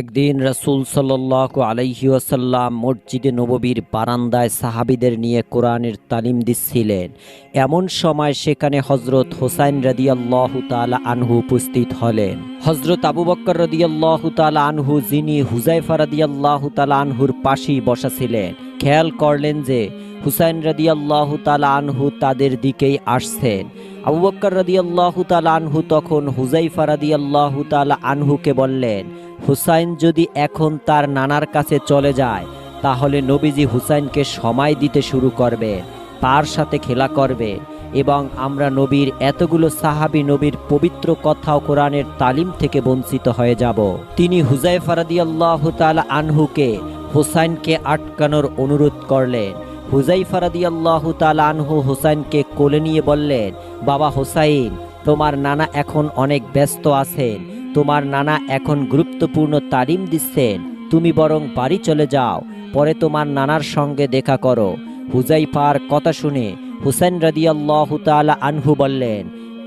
একদিন রাসূল সাল্লাল্লাহু আলাইহি ওয়াসাল্লাম মসজিদে নববীর বারান্দায় সাহাবিদের নিয়ে কোরআনের তালিম দিচ্ছিলেন। এমন সময় সেখানে হজরত হোসাইন রাদিয়াল্লাহু তাআলা আনহু উপস্থিত হলেন। হজরত আবু বক্কর রাদিয়াল্লাহু তাআলা আনহু, যিনি হুজাইফা রাদিয়াল্লাহু তাআলা আনহুর পাশেই বসা ছিলেন খেয়াল করলেন যে হুসাইন রাদিয়াল্লাহু তাআলা আনহু তাদের দিকেই আসছেন। আবু বক্কর রাদিয়াল্লাহু তাআলা আনহু তখন হুজাইফা রাদিয়াল্লাহু তাআলা আনহুকে বললেন হুসাইন যদি এখন তার নানার কাছে চলে যায়, তাহলে নবীজি হুসাইনকে সময় দিতে শুরু করবে, তার সাথে খেলা করবে এবং আমরা নবীর এতগুলো সাহাবি নবীর পবিত্র কথা কোরআনের তালিম থেকে বঞ্চিত হয়ে যাব। তিনি হুজাইফা রাদিয়াল্লাহু তাআলা আনহুকে হুসাইনকে আটকানোর অনুরোধ করলেন। হুজাইফা রাদিয়াল্লাহু তাআলা আনহু হুসাইনকে কোলে নিয়ে বললেন, বাবা হুসাইন, তোমার নানা এখন অনেক ব্যস্ত আছেন। তোমার নানা এখন গুরুত্বপূর্ণ তালিম দিচ্ছেন, তুমি বরং বাড়ি চলে যাও, পরে তোমার নানার সঙ্গে দেখা করো। হুজাইফার কথা শুনে হুসাইন রাদিয়াল্লাহু তাআলা আনহু বললেন,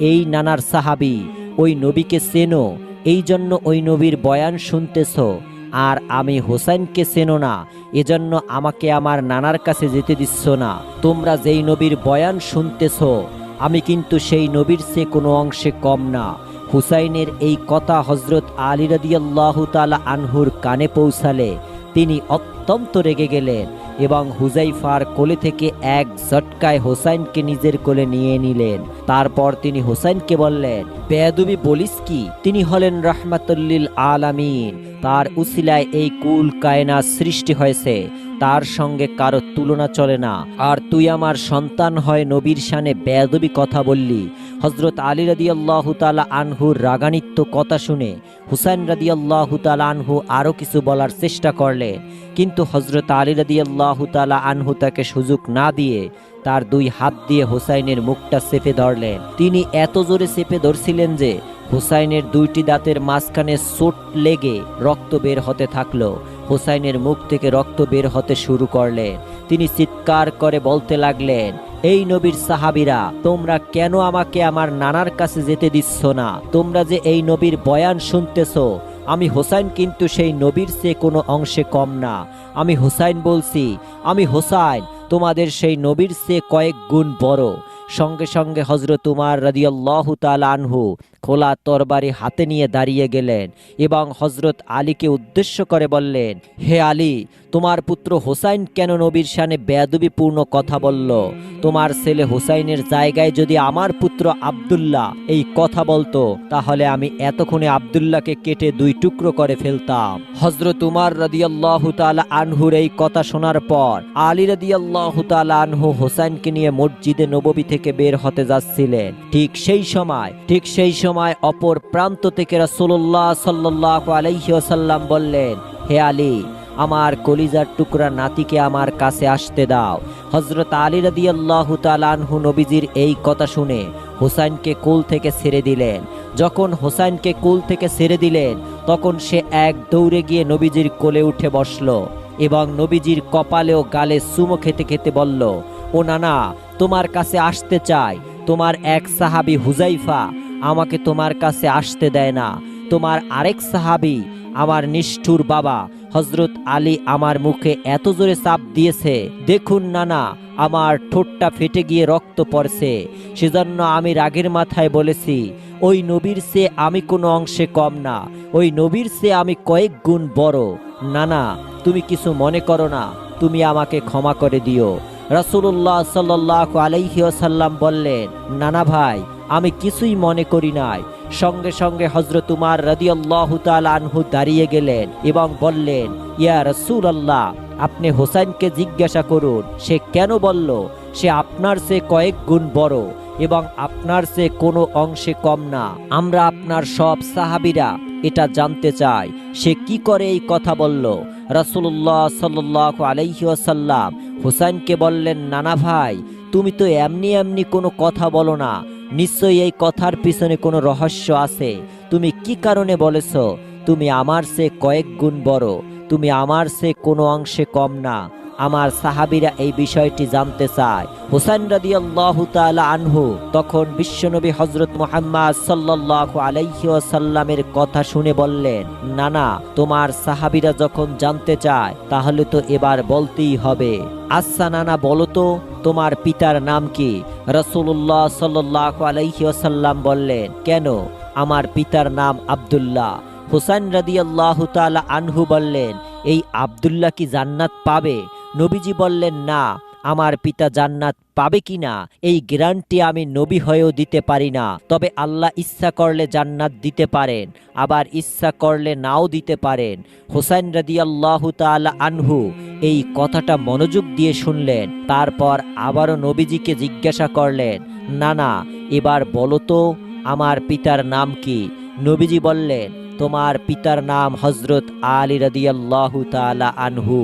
এই নানার সাহাবি, ওই নবীকে চেনো, এই জন্য ওই নবীর বয়ান শুনতেছ। আর আমি হোসাইনকে চেনো না, এজন্য আমাকে আমার নানার কাছে যেতে দিচ্ছ না। তোমরা যেই নবীর বয়ান শুনতেছ, আমি কিন্তু সেই নবীর সে কোনো অংশে কম না। হুসাইনের এই কথা হজরত আলী রাদিয়াল্লাহু তাআলা আনহুর কানে পৌঁছালে তিনি অত্যন্ত রেগে গেলেন এবং হুজাইফার কোলে থেকে এক ঝটকায় হোসাইনকে নিজের কোলে নিয়ে নিলেন। তারপর তিনি হোসাইনকে বললেন, বেয়াদুবি বলিস কি? তিনি হলেন রহমাতুল্লিল আলামিন। তার উসিলায় এই কুল কায়না সৃষ্টি হয়েছে। তার সঙ্গে কারও তুলনা চলে না। আর তুই আমার সন্তান হয় নবীর শানে বেয়াদবি কথা বললি। হজরত আলী রাদি আল্লাহ তালা আনহুর রাগানিত্য কথা শুনে হুসাইন রাদি আল্লাহ তালা আনহু আরও কিছু বলার চেষ্টা করলে কিন্তু হজরত আলী রাদি আল্লাহ তালা আনহু তাকে সুযোগ না দিয়ে তার দুই হাত দিয়ে হুসাইনের মুখটা চেপে ধরলেন। তিনি এত জোরে চেপে ধরছিলেন যে হুসাইনের দুইটি দাঁতের মাঝখানে চোট লেগে রক্ত বের হতে থাকল। হুসাইনের মুখ থেকে রক্ত বের হতে শুরু করলেন। তিনি চিৎকার করে বলতে লাগলেন এই নবীর সাহাবিরা, তোমরা কেন আমাকে আমার নানার কাছে যেতে দিচ্ছ না? তোমরা যে এই নবীর বয়ান শুনতেছ, আমি হোসাইন কিন্তু সেই নবীর চেয়ে কোনো অংশে কম না। আমি হোসাইন বলছি, আমি হোসাইন, তোমাদের সেই নবীর চেয়ে কয়েক গুণ বড়। সঙ্গে সঙ্গে হজরত উমার রাদিয়াল্লাহু তাল আনহু খোলা তরবারি হাতে নিয়ে দাঁড়িয়ে গেলেন এবং হজরত আলীকে উদ্দেশ্য করে বললেন, হে আলী, তোমার পুত্র হোসাইন কেন নবীর শানে বেয়াদবিপূর্ণ কথা বলল? তোমার ছেলে হোসাইনের জায়গায় যদি আমার পুত্র আব্দুল্লাহ এই কথা বলতো, তাহলে আমি এতক্ষণে আব্দুল্লাহকে কেটে দুই টুকরো করে ফেলতাম। হজরত উমার রাদিয়াল্লাহু তাআলা আনহুর এই কথা শোনার পর আলী রাদিয়াল্লাহু তাআলা আনহু হোসাইনকে নিয়ে মসজিদে নববী থেকে বের হতে যাচ্ছিলেন। ঠিক সেই সময়, ঠিক সেই সময় অপর প্রান্ত থেকে রাসূলুল্লাহ সাল্লাল্লাহু আলাইহি ওয়াসাল্লাম বললেন, হে আলী, আমার কলিজার টুকরা নাতিকে আমার কাছে আসতে দাও। হজরত আলী রাদিয়াল্লাহু তাআলা আনহু নবীজির এই কথা শুনে হোসাইনকে কোল থেকে ছেড়ে দিলেন। যখন হোসাইনকে কোল থেকে ছেড়ে দিলেন, তখন সে এক দৌড়ে গিয়ে নবীজির কোলে উঠে বসল এবং নবীজির কপালে ও গালে সুমো খেতে খেতে বলল, ও নানা, তোমার কাছে আসতে চাই। তোমার এক সাহাবি হুজাইফা আমাকে তোমার কাছে আসতে দেয় না। তোমার আরেক সাহাবি, আমার নিষ্ঠুর বাবা হজরত আলী আমার মুখে এত জোরে চাপ দিয়েছে। দেখুন নানা, আমার ঠোঁটটা ফেটে গিয়ে রক্ত পড়ছে। সেজন্য আমি রাগের মাথায় বলেছি, ওই নবীর সে আমি কোনো অংশে কম না। ওই নবীর সে আমি কয়েক গুণ বড়। নানা, তুমি কিছু মনে করো না। তুমি আমাকে ক্ষমা করে দিও। রাসূলুল্লাহ সাল্লাহ আলাইহি বললেন, নানা ভাই আমি কিছুই মনে করি নাই। সঙ্গে সঙ্গে হজরত উমার রাদিয়াল্লাহু আনহু দাঁড়িয়ে গেলেন এবং বললেন, ইয়া রসুল রাসূলুল্লাহ, আপনি হোসাইনকে জিজ্ঞাসা করুন। সে কেন বলল, সে আপনার সে কয়েক গুণ বড় এবং আপনার সে কোনো অংশে কম না। আমরা আপনার সব সাহাবিরা এটা জানতে চাই। সে কি করে এই কথা বলল? রাসূলুল্লাহ সাল্লাল্লাহু আলাইহি ওয়াসাল্লাম হোসাইনকে বললেন, নানা ভাই, তুমি তো এমনি এমনি কোনো কথা বলো না। নিশ্চয়ই এই কথার পিছনে কোনো রহস্য আছে। তুমি কি কারণে বলেছ? তুমি আমার সে কয়েক গুণ বড়। তুমি আমার সে কোনো অংশে কম না। আমার সাহাবিরা এই বিষয়টি জানতে চায়। হুসাইন রাদি আল্লাহ আনহু তখন বিশ্বনবী হজরত মোহাম্মদ সাল্লাহ আলাইসাল্লামের কথা শুনে বললেন না না তোমার সাহাবিরা যখন জানতে চায়, তাহলে তো এবার বলতেই হবে। আচ্ছা নানা, বলো তো, তোমার পিতার নাম কি? রসুল্লাহ সাল্লাহ আলাইসাল্লাম বললেন, কেন? আমার পিতার নাম আবদুল্লাহ। হুসাইন রাদি আল্লাহ আনহু বললেন, এই আবদুল্লাহ কি জান্নাত পাবে? নবীজি বললেন, না, আমার পিতা জান্নাত পাবে কি না? এই গ্যারান্টি আমি নবী হয়েও দিতে পারি না। তবে আল্লাহ ইচ্ছা করলে জান্নাত দিতে পারেন, আবার ইচ্ছা করলে নাও দিতে পারেন। হুসাইন রাদি আল্লাহ আনহু এই কথাটা মনোযোগ দিয়ে শুনলেন, তারপর আবারও নবীজিকে জিজ্ঞাসা করলেন না না এবার বলো তো, আমার পিতার নাম কি? নবীজি বললেন, তোমার পিতার নাম হজরত আলী রাদিয়াল্লাহু তাআলা আনহু।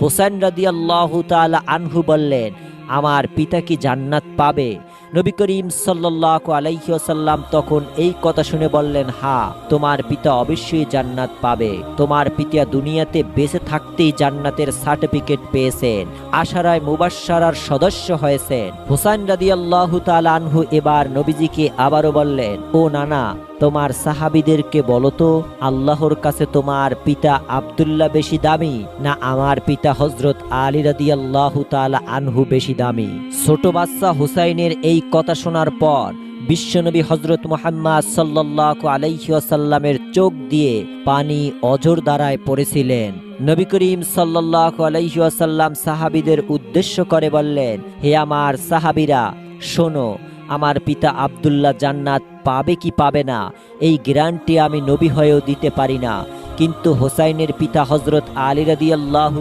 হোসেন রাদিয়াল্লাহু তাআলা আনহু বললেন, আমার পিতা কি জান্নাত পাবে? নবী করিম সাল্লাল্লাহু আলাইহি ওয়াসাল্লাম তখন এই কথা শুনে বললেন, হা, তোমার পিতা অবশ্যই জান্নাত পাবে। তোমার পিতা দুনিয়াতে বেঁচে থাকতেই জান্নাতের সার্টিফিকেট পেয়েছেন, আশারায় মুবাশশারার সদস্য হয়েছেন। হুসাইন রাদিয়াল্লাহু তাআলা আনহু এবার নবীজিকে আবারও বললেন, ও নানা তোমার সাহাবিদেরকে বলো তো, আল্লাহর কাছে তোমার পিতা আবদুল্লাহ বেশি দামি না আমার পিতা হজরত আলী রাদি আল্লাহ আনহু বেশি দামি? ছোট বাচ্চা হুসাইনের এই কথা শোনার পর বিশ্বনবী হজরত মোহাম্মদ সাল্লাহ আলাইসাল্লামের চোখ দিয়ে পানি অজর দ্বারায় পড়েছিলেন। নবী করিম সাল্লাহ আলাইসাল্লাম সাহাবিদের উদ্দেশ্য করে বললেন, হে আমার সাহাবিরা, শোনো আমার পিতা আবদুল্লাহ জান্নাত পাবে কি পাবে না, এই গ্যারান্টি আমি নবী হয়েও দিতে পারি না। কিন্তু হোসাইনের পিতা হজরত আলী রাদি আল্লাহ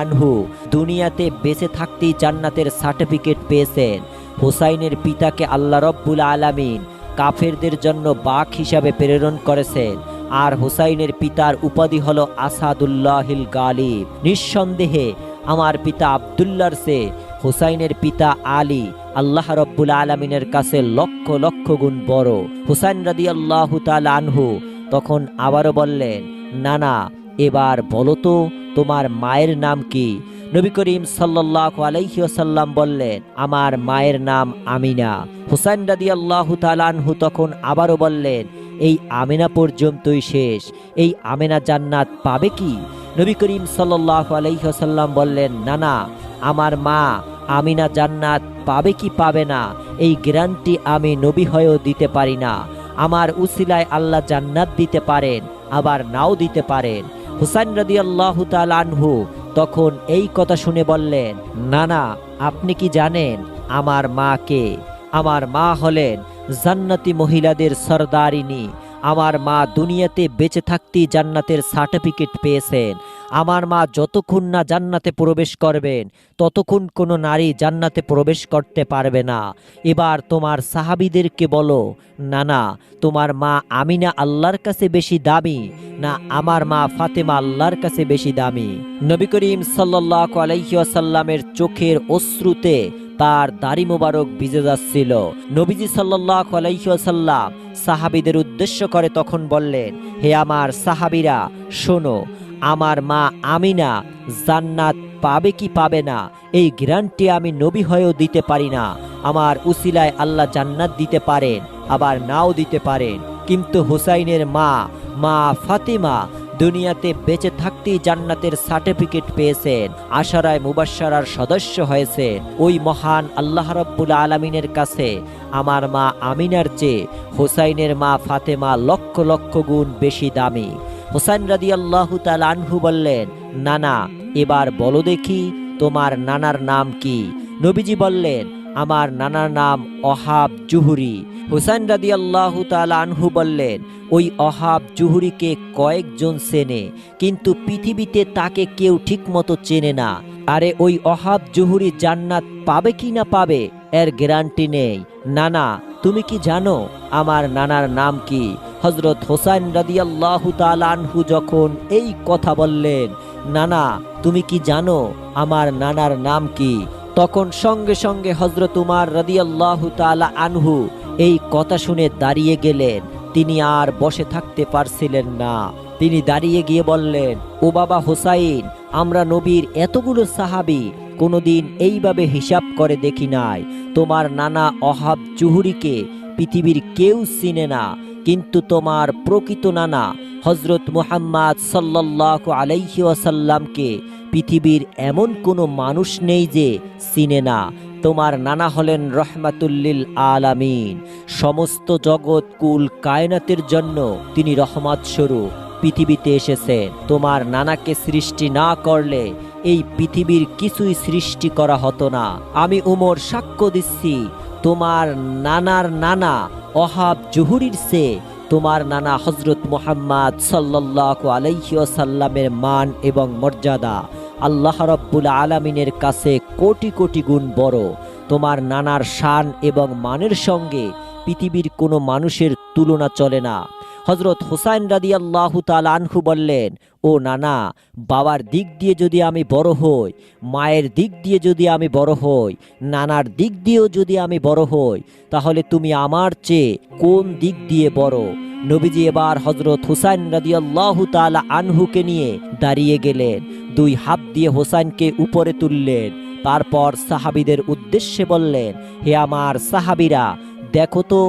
আনহু দুনিয়াতে বেঁচে থাকতেই জান্নাতের সার্টিফিকেট পেয়েছেন। হোসাইনের পিতাকে আল্লাহ রব্বুল আলামিন কাফেরদের জন্য বাক হিসাবে প্রেরণ করেছেন। আর হোসাইনের পিতার উপাধি হলো আসাদুল্লাহিল গালিব। নিঃসন্দেহে আমার পিতা আবদুল্লার সে হোসাইনের পিতা আলী আল্লাহ রব্বুল আলমিনের কাছে লক্ষ লক্ষ গুণ বড়। হুসাইন রাদি আল্লাহ আনহু তখন আবারও বললেন না না এবার বলো তো, তোমার মায়ের নাম কি? নবী করিম সাল্লাহ আলাইসাল্লাম বললেন, আমার মায়ের নাম আমিনা। হুসাইন রাদি আল্লাহ আনহু তখন আবারও বললেন, এই আমিনা পর্যন্তই শেষ। এই আমিনা জান্নাত পাবে কি? নবী করিম সাল্লাহ আলাইসাল্লাম বললেন না না আমার মা আমিনা জান্নাত পাবে কি পাবে না, এই গ্যারান্টি আমি নবী হয়েও দিতে পারি না। আমার উসিলায় আল্লাহ জান্নাত দিতে পারেন, আবার নাও দিতে পারেন। হুসাইন রাদি আল্লাহ আনহু তখন এই কথা শুনে বললেন না না আপনি কি জানেন আমার মা কে? আমার মা হলেন জান্নাতি মহিলাদের সর্দারিনী। আমার মা দুনিয়াতে বেঁচে থাকতেই জান্নাতের সার্টিফিকেট পেয়েছেন। আমার মা যতক্ষণ না জান্নাতে প্রবেশ করবেন, ততক্ষণ কোনো নারী জান্নাতে প্রবেশ করতে পারবে না। এবার তোমার সাহাবিদেরকে বলো, না না, তোমার মা আমিনা আল্লাহর কাছে বেশি দামি, না আমার মা ফাতেমা আল্লাহর কাছে বেশি দামি? নবী করিম সাল্লাহ আলাইসাল্লামের চোখের অশ্রুতে তার দাড়ি মোবারক ভিজে যাচ্ছিল। নবীজি সাল্লাহ আলাইসাল্লাম সাহাবিদের উদ্দেশ্য করে তখন বললেন, হে আমার সাহাবিরা, শোনো আমার মা আমিনা জান্নাত পাবে কি পাবে না? এই গ্যারান্টি আমি নবী হয়েও দিতে পারি না। আমার উসিলায় আল্লাহ জান্নাত দিতে পারেন, আবার নাও দিতে পারেন। কিন্তু হুসাইনের মা মা ফাতিমা, দুনিয়াতে বেঁচে থাকতেই জান্নাতের সার্টিফিকেট পেয়েছেন, আশারায় মুবাসারার সদস্য হয়েছে ওই মহান আল্লাহ রব্বুল আলমিনের কাছে আমার মা আমিনার চেয়ে হুসাইনের মা ফাতেমা লক্ষ লক্ষ গুণ বেশি দামি। হোসাইন রাদি আল্লাহ আনহু বললেন, নানা, এবার বলো দেখি তোমার নানার নাম কি? নবীজি বললেন, আমার নানার নাম অহাব জুহুরি। হুসাইন রাদি আল্লাহ আনহু বললেন, ওই অহাব জুহুরিকে কয়েকজন চেনে, কিন্তু পৃথিবীতে তাকে কেউ ঠিকমতো চেনে না। আরে, ওই অহাব জুহুরি জান্নাত পাবে কি না পাবে? এর গ্যারান্টি নেই। নানা তুমি কি জানো আমার নানার নাম কি? হজরত হোসাইন রাদিয়াল্লাহু আনহু যখন এই কথা বললেন, নানা, তুমি কি জানো আমার নানার নাম কি? তখন সঙ্গে সঙ্গে হজরত উমার রাদিয়াল্লাহু তাআলা আনহু এই কথা শুনে দাঁড়িয়ে গেলেন। তিনি আর বসে থাকতে পারছিলেন না। তিনি দাঁড়িয়ে গিয়ে বললেন, ও বাবা হোসাইন, আমরা নবীর এতগুলো সাহাবি কোনোদিন এইভাবে হিসাব করে দেখি নাই। তোমার নানা অহাব জুহুরিকে পৃথিবীর কেউ চিনে না, কিন্তু তোমার প্রকৃত নানা হজরত মুহাম্মদ সাল্লাহ আলাইহি ওয়াসাল্লামকে পৃথিবীর এমন কোনো মানুষ নেই যে চিনে না। তোমার নানা হলেন রহমাতুল্লিল আলামিন। সমস্ত জগৎ কুল কায়নাতের জন্য তিনি রহমত স্বরূপ পৃথিবীতে এসেছেন। তোমার নানাকে সৃষ্টি না করলে এই পৃথিবীর কিছুই সৃষ্টি করা হতো না। আমি উমর সাক্ষ্য দিচ্ছি, তোমার নানার নানা অহাব জহুরির সে তোমার নানা হজরত মোহাম্মদ সাল্লাহ আলাইসাল্লামের মান এবং মর্যাদা আল্লাহ রব্বুল আলমিনের কাছে কোটি কোটি গুণ বড়। তোমার নানার শান এবং মানের সঙ্গে পৃথিবীর কোনো মানুষের তুলনা চলে না। হজরত হুসাইন রাদি আল্লাহ আনহু বললেন, ও নানা, বাবার দিক দিয়ে যদি আমি বড় হই, মায়ের দিক দিয়ে যদি আমি বড় হই, নানার দিক দিয়েও যদি আমি বড় হই, তাহলে তুমি আমার চেয়ে কোন দিক দিয়ে বড়? নবীজি এবার হজরত হুসাইন রাদিয়াল্লাহু তাআলা আনহুকে নিয়ে দাঁড়িয়ে গেলেন। দুই হাত দিয়ে হোসাইনকে উপরে তুললেন। তারপর সাহাবিদের উদ্দেশ্যে বললেন, হে আমার সাহাবিরা, দেখো তো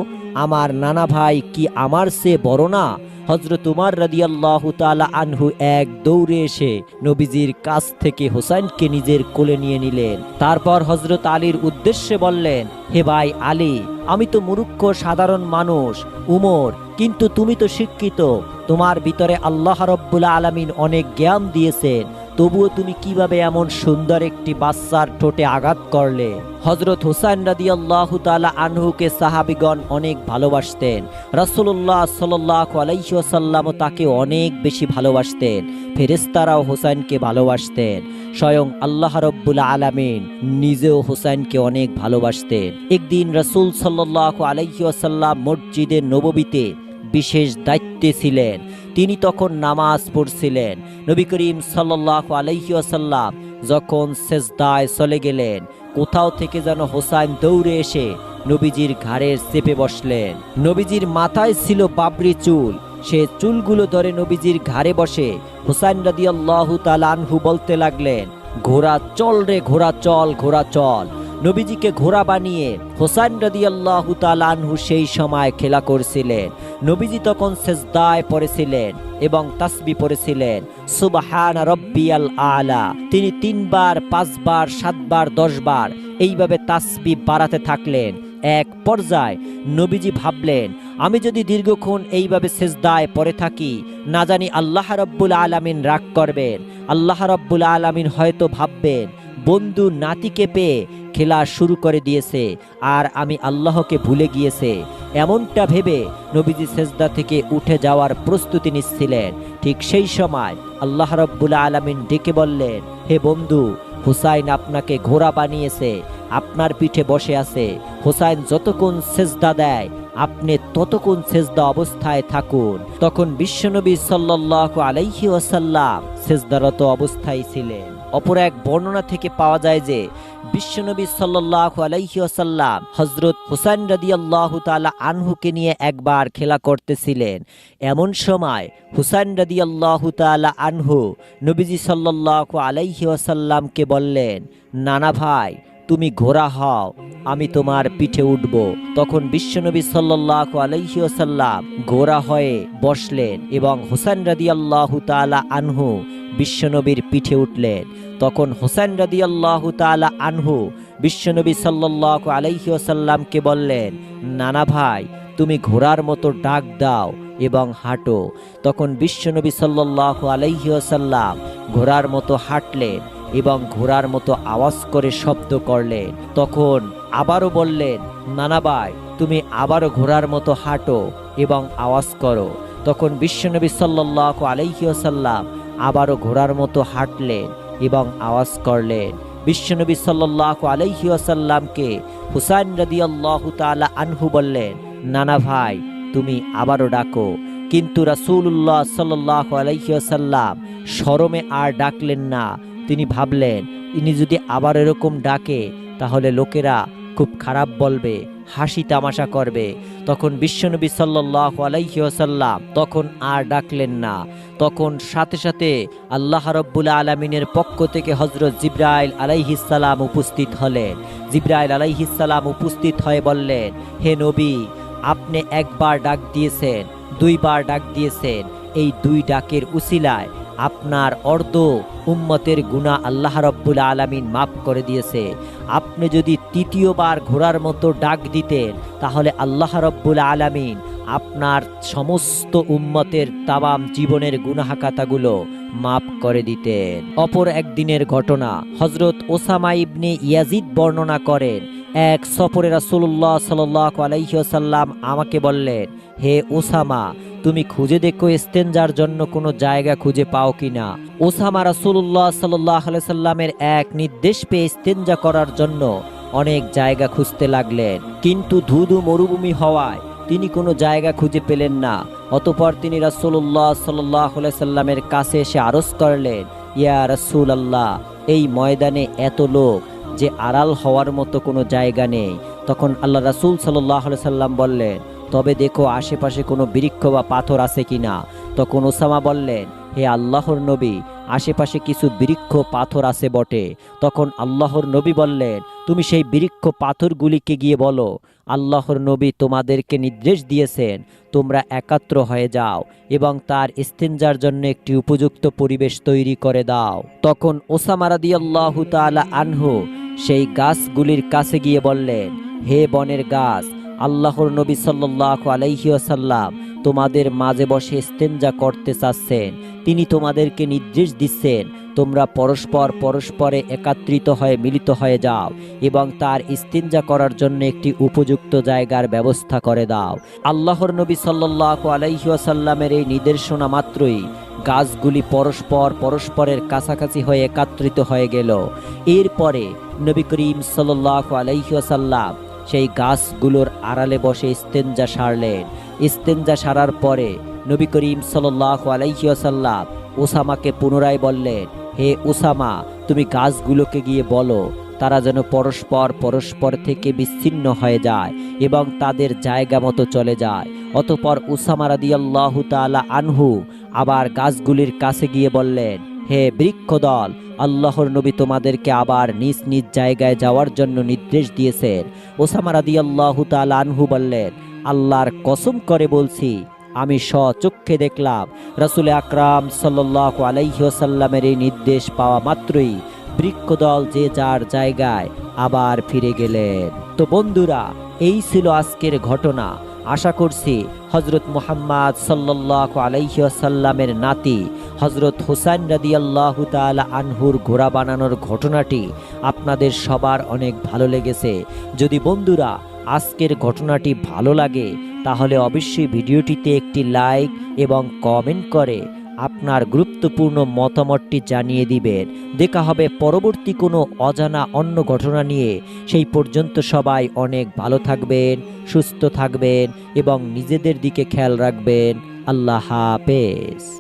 আমার নানা ভাই কি আমার সে বড় না? হজরত উমার রাদিয়াল্লাহু তাআলা আনহু এক দৌড়ে এসে নবীজির কাছ থেকে হোসাইনকে নিজের কোলে নিয়ে নিলেন। তারপর হজরত আলীর উদ্দেশ্যে বললেন, হে ভাই আলী, আমি তো মূর্খ, সাধারণ মানুষ, উমর, কিন্তু তুমি তো শিক্ষিত। তোমার ভিতরে আল্লাহ রব্বুল আলামিন অনেক জ্ঞান দিয়েছেন। তবুও তুমি কীভাবে এমন সুন্দর একটি বাচ্চার ঠোঁটে আঘাত করলে? হজরত হুসাইন রাদি আল্লাহ তালা আনহুকে সাহাবিগণ অনেক ভালোবাসতেন। রাসুল্লাহ সাল্লাহ আলাইসাল্লামও তাকে অনেক বেশি ভালোবাসতেন। ফেরেস্তারাও হোসাইনকে ভালোবাসতেন। স্বয়ং আল্লাহ রব্বুল আলামিন নিজেও হোসাইনকে অনেক ভালোবাসতেন। একদিন রসুল সাল্লাহ আলাইসাল্লাম মসজিদের নববীতে বিশেষ দায়িত্বে ছিলেন। তিনি তখন নামাজ পড়ছিলেন। নবী করিম সাল্লাহ আলহিউসাল্লাম যখন সেজদায় চলে গেলেন, কোথাও থেকে যেন হোসাইন দৌড়ে এসে নবীজির ঘাড়ের চেপে বসলেন। নবীজির মাথায় ছিল বাবরি চুল। সে চুলগুলো ধরে নবীজির ঘাড়ে বসে হুসাইন রাদি আল্লাহ তালানহু বলতে লাগলেন, ঘোড়া চল রে, ঘোড়া চল ঘোড়া চল। নবীজিকে ঘোড়া বানিয়ে হোসাইন রাদি আল্লাহ তালানহু সেই সময় খেলা করছিলেন। নবীজি তখন সেজদায় পড়েছিলেন এবং তাসবি পড়েছিলেন। সুবাহান রব্বিয়াল আলা। তিনি তিনবার, পাঁচবার, সাতবার, দশবার এইভাবে তাসবি বাড়াতে থাকলেন। এক পর্যায়ে নবীজি ভাবলেন, আমি যদি দীর্ঘক্ষণ এইভাবে সেজদায় পড়ে থাকি, না জানি আল্লাহ রব্বুল আলামিন রাগ করবেন। আল্লাহ রব্বুল আলামিন হয়তো ভাববেন, বন্ধু, নাতিকে পেয়ে খেলা শুরু করে দিয়েছে, আর আমি আল্লাহকে ভুলে গিয়েছে। এমনটা ভেবে নবীজি সেজদা থেকে উঠে যাওয়ার প্রস্তুতি নিচ্ছিলেন। ঠিক সেই সময় আল্লাহ রব্বুল আলমিন ডেকে বললেন, হে বন্ধু, হুসাইন আপনাকে ঘোড়া বানিয়েছে, আপনার পিঠে বসে আছে। হুসাইন যতক্ষণ সেজদা দেয়, আপনি ততক্ষণ সেজদা অবস্থায় থাকুন। তখন বিশ্বনবী সাল্লাহ আলাইহি ওয়াসাল্লাম সেজদারত অবস্থায় ছিলেন। অপর এক বর্ণনা থেকে পাওয়া যায় যে বিশ্বনবী সাল্লাহ আলাইসাল্লাম হজরত হুসাইন রাদি আল্লাহ তালা আনহুকে নিয়ে একবার খেলা করতেছিলেন। এমন সময় হুসাইন রাদি আল্লাহ তালা আনহু নবীজি সাল্লাহ আলাইসাল্লামকে বললেন, নানা ভাই, তুমি ঘোড়া হও, আমি তোমার পিঠে উঠব। তখন বিশ্বনবী সাল্লাহ আলাইসাল্লাম ঘোড়া হয়ে বসলেন এবং হোসেন রাদি আল্লাহ তালা আনহু বিশ্বনবীর পিঠে উঠলেন। তখন হোসেন রাদি আল্লাহ তালা আনহু বিশ্বনবী সাল্লাহ আলাইসাল্লামকে বললেন, নানা ভাই, তুমি ঘোড়ার মতো ডাক দাও এবং হাঁটো। তখন বিশ্বনবী সাল্লাহ আলাইসাল্লাম ঘোড়ার মতো হাঁটলেন এবং ঘোড়ার মতো আওয়াজ করে শব্দ করলেন। তখন আবারও বললেন, নানা ভাই, তুমি আবারও ঘোড়ার মতো হাঁটো এবং আওয়াজ করো। তখন বিশ্বনবী সাল্লাহ আলাইসাল্লাম আবারও ঘোড়ার মতো হাঁটলেন এবং আওয়াজ করলেন, বিশ্বনবী সাল্লাহ আলাইসাল্লামকে হুসাইন রাদি আল্লাহ তালা আনহু বললেন, নানা ভাই, তুমি আবারও ডাকো। কিন্তু রাসুল্লাহ সাল্লাহ আলাইসাল্লাম সরমে আর ডাকলেন না। তিনি ভাবলেন, ইনি যদি আবার এরকম ডাকে, তাহলে লোকেরা খুব খারাপ বলবে। হাসি তামাশা করবে। তখন বিশ্বনবী সাল্লাহ আলাইসাল্লাম তখন আর ডাকলেন না। তখন সাথে সাথে আল্লাহ রব্বুল আলমিনের পক্ষ থেকে হজরত জিব্রাইল আলাইহিসাল্লাম উপস্থিত হলেন। জিব্রাইল আলাইহিসাল্লাম উপস্থিত হয়ে বললেন, হে নবী, আপনি একবার ডাক দিয়েছেন, দুইবার ডাক দিয়েছেন। এই দুই ডাকের উসিলায় আপনার অর্ধ উম্মতের গুণা আল্লাহ রব্বুল আলমিন মাফ করে দিয়েছে। আপনি যদি তৃতীয়বার ঘোরার মতো ডাক দিতেন, তাহলে আল্লাহ রব্বুল আলমিন আপনার সমস্ত উম্মতের তাবাম জীবনের গুনাহাকাতাগুলো মাফ করে দিতেন। অপর একদিনের ঘটনা হজরত ওসামা ইবনে ইয়াজিদ বর্ণনা করেন এক সফরে রাসুল্লাহ সাল্লাহ আলাইসাল্লাম আমাকে বললেন, হে ওসামা তুমি খুঁজে দেখো ইস্তেঞ্জার জন্য কোনো জায়গা খুঁজে পাও কিনা ওসামা রাসুল্লাহ সাল্লাহ সাল্লামের এক নির্দেশ পেয়ে ইস্তেঞ্জা করার জন্য অনেক জায়গা খুঁজতে লাগলেন। কিন্তু ধুধু মরুভূমি হওয়ায় তিনি কোনো জায়গা খুঁজে পেলেন না। অতপর তিনি রাসুল্লাহ সাল্লাহ সাল্লামের কাছে এসে আরজ করলেন, ইয়া রাসুল আল্লাহ এই ময়দানে এত লোক যে আড়াল হওয়ার মতো কোনো জায়গা নেই। তখন আল্লাহ রাসুল সাল্লাহ সাল্লাম বললেন, তবে দেখো আশেপাশে কোনো বৃক্ষ বা পাথর আছে কিনা? তখন ওসামা বললেন, হে আল্লাহর নবী, আশেপাশে কিছু বৃক্ষ পাথর আছে বটে। তখন আল্লাহর নবী বললেন, তুমি সেই বৃক্ষ পাথরগুলিকে গিয়ে বলো, আল্লাহর নবী তোমাদেরকে নির্দেশ দিয়েছেন, তোমরা একাত্র হয়ে যাও এবং তার ইস্তেঞ্জার জন্য একটি উপযুক্ত পরিবেশ তৈরি করে দাও। তখন ওসামা রাদিয়াল্লাহু তাআলা আনহু সেই গাছগুলির কাছে গিয়ে বললেন, হে বনের গাছ, আল্লাহর নবী সাল্লাহ আলাইহিয়াসাল্লাম তোমাদের মাঝে বসে স্তেঞ্জা করতে চাচ্ছেন। তিনি তোমাদেরকে নির্দেশ দিচ্ছেন তোমরা পরস্পর পরস্পরে একাত্রিত হয়ে মিলিত হয়ে যাও এবং তার ইস্তিঞ্জা করার জন্য একটি উপযুক্ত জায়গার ব্যবস্থা করে দাও। আল্লাহর নবী সাল্লাহ আলাইহাসাল্লামের এই নির্দেশনা মাত্রই গাছগুলি পরস্পর পরস্পরের কাছাকাছি হয়ে একাত্রিত হয়ে গেল। এরপরে নবী করিম সাল্লাহ আলাইহাসাল্লাম সেই গাছগুলোর আড়ালে বসে ইস্তেঞ্জা সারলেন। ইস্তেঞ্জা সারার পরে নবী করিম সাল্লাহ আলাইসাল্লাম ওসামাকে পুনরায় বললেন, হে ওসামা, তুমি গাছগুলোকে গিয়ে বলো। তারা যেন পরস্পর পরস্পর থেকে বিচ্ছিন্ন হয়ে যায় এবং তাদের জায়গা মতো চলে যায়। অতপর উসামা রাদিয়াল্লাহু তাআলা আনহু আবার গাছগুলির কাছে গিয়ে বললেন, হে বৃক্ষদল, আল্লাহর নবী তোমাদেরকে আবার নিজ নিজ জায়গায় যাওয়ার জন্য নির্দেশ দিয়েছেন। ওসামা রাদিয়াল্লাহু তাআলা আনহু বললেন, আল্লাহর কসম করে বলছি আমি স্বচক্ষে দেখলাম। রাসুল আকরাম সাল্লাহ আলাইসাল্লামের এই নির্দেশ পাওয়া মাত্রই বৃক্ষদল যে যার জায়গায় আবার ফিরে গেলেন। তো বন্ধুরা, এই ছিল আজকের ঘটনা। আশা করছি হজরত মুহাম্মদ সাল্লাহ আলাইসাল্লামের নাতি হজরত হুসাইন রাদিয়াল্লাহ তালা আনহুর ঘোড়া বানানোর ঘটনাটি আপনাদের সবার অনেক ভালো লেগেছে। যদি বন্ধুরা আজকের ঘটনাটি ভালো লাগে তাহলে অবশ্যই ভিডিওটিতে একটি লাইক এবং কমেন্ট করে আপনার গুরুত্বপূর্ণ মতামতটি জানিয়ে দিবেন। দেখা হবে পরবর্তী কোনো অজানা অন্য ঘটনা নিয়ে। সেই পর্যন্ত সবাই অনেক ভালো থাকবেন, সুস্থ থাকবেন এবং নিজেদের দিকে খেয়াল রাখবেন। আল্লাহ হাফেজ।